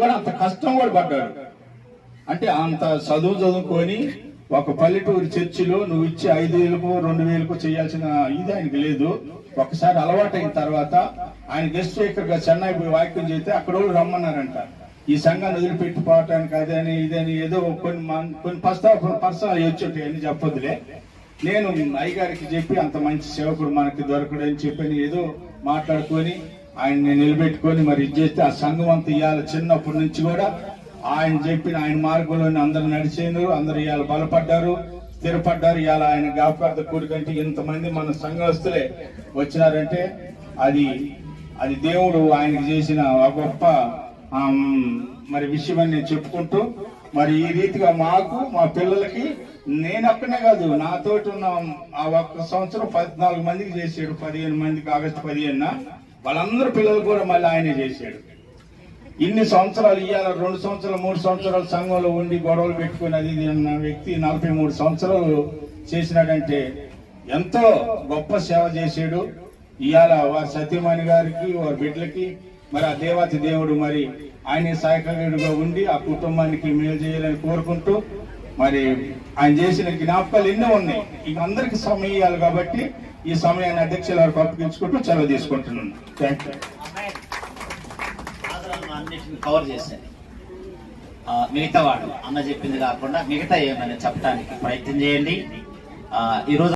కూడా అంత కష్టం కూడా పడ్డాడు. అంటే అంత చదువు చదువుకొని ఒక పల్లెటూరు చర్చిలో నువ్వు ఇచ్చే ఐదు వేలకు రెండు వేలకు చేయాల్సిన ఇది ఆయనకి లేదు. ఒకసారి అలవాటైన తర్వాత ఆయన గెస్ట్ స్పీకర్గా చెన్నై పోయి వాక్యం చేస్తే అక్కడ వాళ్ళు రమ్మన్నారంట. ఈ సంఘాన్ని వదిలిపెట్టి పోవటానికి అదని ఇదని ఏదో కొన్ని మన- కొన్ని పస్తా పర్సనల్ వచ్చి అని చెప్పొద్దులే. నేను అయ్యగారికి చెప్పి అంత మంచి సేవకుడు మనకి దొరకడని చెప్పని ఏదో మాట్లాడుకొని ఆయన్ని నిలబెట్టుకొని మరి ఇది చేస్తే ఆ సంఘం అంతా ఇవాళ చిన్నప్పటి నుంచి కూడా ఆయన చెప్పిన ఆయన మార్గంలోనే అందరు నడిచేను అందరు ఇవాళ బలపడ్డారు స్థిరపడ్డారు. ఇవాళ ఆయన జ్ఞాపకార్థ కూడికంటే ఇంతమంది మన సంఘస్తులే వచ్చినారంటే అది అది దేవుడు ఆయనకి చేసిన ఒక గొప్ప మరి విషయమని నేను చెప్పుకుంటూ మరి ఈ రీతిగా మాకు మా పిల్లలకి నేనక్కనే కాదు నాతోటి ఉన్న ఆ ఒక్క సంవత్సరం పద్నాలుగు మందికి చేసాడు. పదిహేను మందికి ఆగస్టు పదిహేనున వాళ్ళందరూ పిల్లలు కూడా మళ్ళీ ఆయనే చేశాడు. ఇన్ని సంవత్సరాలు ఇవాళ రెండు సంవత్సరాలు మూడు సంవత్సరాలు సంఘంలో ఉండి గొడవలు పెట్టుకుని అది ఉన్న అన్న వ్యక్తి నలభై మూడు సంవత్సరాలు చేసినాడంటే ఎంతో గొప్ప సేవ చేశాడు. ఇవాళ వారి సత్యమణి గారికి వారి బిడ్డలకి మరి ఆ దేవాతి దేవుడు మరి ఆయన సహాయకుడిగా ఉండి ఆ కుటుంబానికి మేలు చేయాలని కోరుకుంటూ మరి ఆయన చేసిన జ్ఞాపకాలు ఎన్నో ఉన్నాయి. ఇక అందరికి సమయం ఇవ్వాలి కాబట్టి ఈ సమయాన్ని అధ్యక్షుల వారికి అప్పగించుకుంటూ సెలవు తీసుకుంటున్నాను. థ్యాంక్ యూ అన్నిటిని కవర్ చేశాను మిగతా వాడు అన్న చెప్పింది కాకుండా మిగతా ఏమైనా చెప్పడానికి ప్రయత్నం చేయండి. ఈరోజు